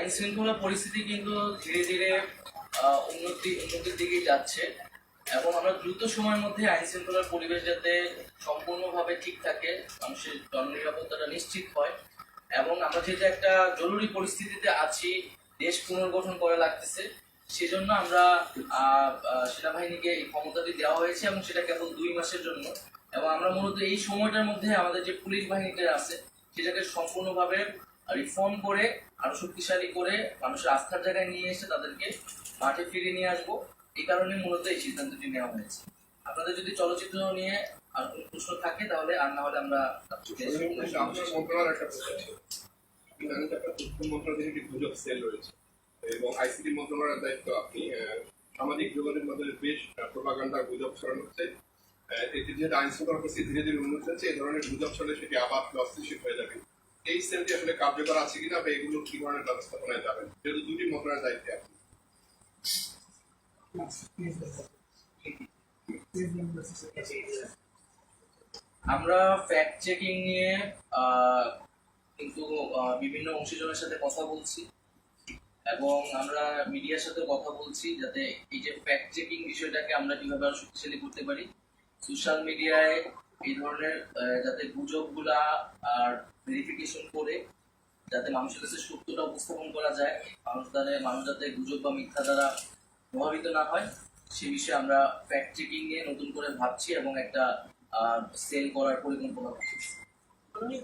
আইন শৃঙ্খলা পরিস্থিতি কিন্তু ধীরে ধীরে উন্নতি, উন্নতির দিকে যাচ্ছে। এবং আমরা দ্রুত সময়ের মধ্যে আইন শৃঙ্খলার পরিবেশ যাতে সম্পূর্ণভাবে ঠিক থাকে, মানুষের জননিরাপত্তাটা নিশ্চিত হয়। এবং আমরা যেটা একটা জরুরি পরিস্থিতিতে আছি, দেশ পুনর্গঠন করা লাগতেছে, সেজন্য আমরা সেনাবাহিনীকে এই ক্ষমতাটি দেওয়া হয়েছে এবং সেটা কেবল দুই মাসের জন্য। এবং আমরা মূলত এই সময়টার মধ্যে আমাদের যে পুলিশ বাহিনীটা আছে, সেটাকে সম্পূর্ণভাবে রিফর্ম করে আরও শক্তিশালী করে মানুষের আস্থার জায়গায় নিয়ে এসে তাদেরকে মাঠে ফিরিয়ে নিয়ে আসব। এই কারণে মূলত এই সিদ্ধান্তটি নেওয়া হয়েছে। আপনাদের যদি চলচ্চিত্র নিয়ে আর কোনো প্রশ্ন থাকে তাহলে আর না হলে আমরা এবং আইসিটি মন্ত্রণালয়ের দায়িত্ব আপনি সামাজিক যোগাযোগের মাধ্যমে বেশ প্রোপাগান্ডার গুজব ছড়ানো হচ্ছে। এটি যেহেতু আইন শৃঙ্খলা পরিস্থিতি ধীরে ধীরে উন্নতি হচ্ছে এই ধরনের গুজব ছড়ালে সেটি আবার লসিসিপ হয়ে যাবে। এই সেলটি আসলে কার্যকর আছে কিনা বা এগুলো কি ধরনের ব্যবস্থাপনায় যেহেতু দুটি মন্ত্রণালয়ের দায়িত্বে আপনি। আমরা ফ্যাক্ট চেকিং নিয়ে কিন্তু বিভিন্ন অংশীজনের সাথে কথা বলছি এবং আমরা মিডিয়ার সাথে কথা বলছি যাতে এই যে ফ্যাক্ট চেকিং বিষয়টাকে আমরা কীভাবে আরও শক্তিশালী করতে পারি। সোশ্যাল মিডিয়ায় এই ধরনের যাতে গুজবগুলা আর ভেরিফিকেশন করে যাতে মানুষের কাছে সত্যটা উপস্থাপন করা যায়, মানুষ দ্বারা মানুষ যাতে গুজব বা মিথ্যা দ্বারা প্রভাবিত না হয়, সে বিষয়ে আমরা ফ্যাক্ট চেকিং নিয়ে নতুন করে ভাবছি এবং একটা সেল করার পরিকল্পনা করছি। মাননীয়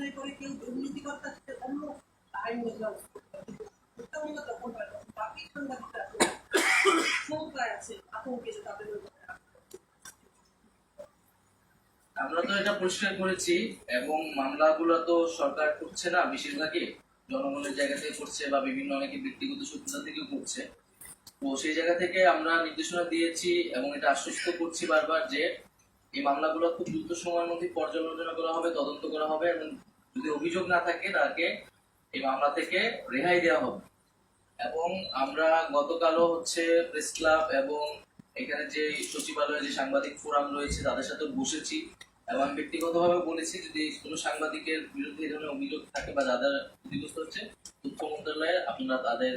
অন্যায় করে কেউ সেটা অন্য আইন আমরা তো এটা পরিষ্কার করেছি এবং মামলাগুলো তো সরকার করছে না, বেশিরভাগই জনগণের জায়গা থেকে করছে বা বিভিন্ন অনেকে ব্যক্তিগত সূত্রতা থেকেও করছে। তো সেই জায়গা থেকে আমরা নির্দেশনা দিয়েছি এবং এটা আশ্বস্ত করছি বারবার যে এই মামলাগুলো খুব দ্রুত সময়ের মধ্যে পর্যালোচনা করা হবে, তদন্ত করা হবে এবং যদি অভিযোগ না থাকে তাকে এই মামলা থেকে রেহাই দেওয়া হবে। এবং আমরা গতকালও হচ্ছে প্রেস ক্লাব এবং এখানে যে সচিবালয়ে যে সাংবাদিক ফোরাম রয়েছে তাদের সাথে বসেছি এবং ব্যক্তিগতভাবে বলেছি, যদি কোনো সাংবাদিকের বিরুদ্ধে এই ধরনের অভিযোগ থাকে বা যাদের ক্ষতিগ্রস্ত হচ্ছে, তথ্য মন্ত্রণালয়ে আপনারা তাদের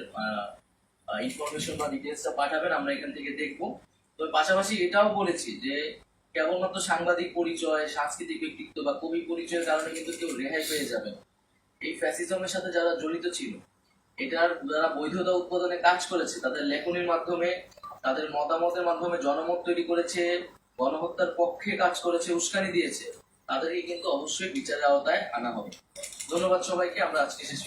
ইনফরমেশন বা ডিটেলসটা পাঠাবেন, আমরা এখান থেকে দেখব। তবে পাশাপাশি এটাও বলেছি যে কেবলমাত্র সাংবাদিক পরিচয়, সাংস্কৃতিক ব্যক্তিত্ব বা কবি পরিচয়ের কারণে কিন্তু কেউ রেহাই পেয়ে যাবে এই ফ্যাসিজমের সাথে যারা জড়িত ছিল, এটার যারা বৈধতা উৎপাদনে কাজ করেছে, তাদের লেখনির মাধ্যমে, তাদের মতামতের মাধ্যমে জনমত তৈরি করেছে, গণহত্যার পক্ষে কাজ করেছে, উস্কানি দিয়েছে, তাদেরকে কিন্তু অবশ্যই বিচারের আওতায় আনা হবে ধন্যবাদ সবাইকে, আমরা আজকে শেষ।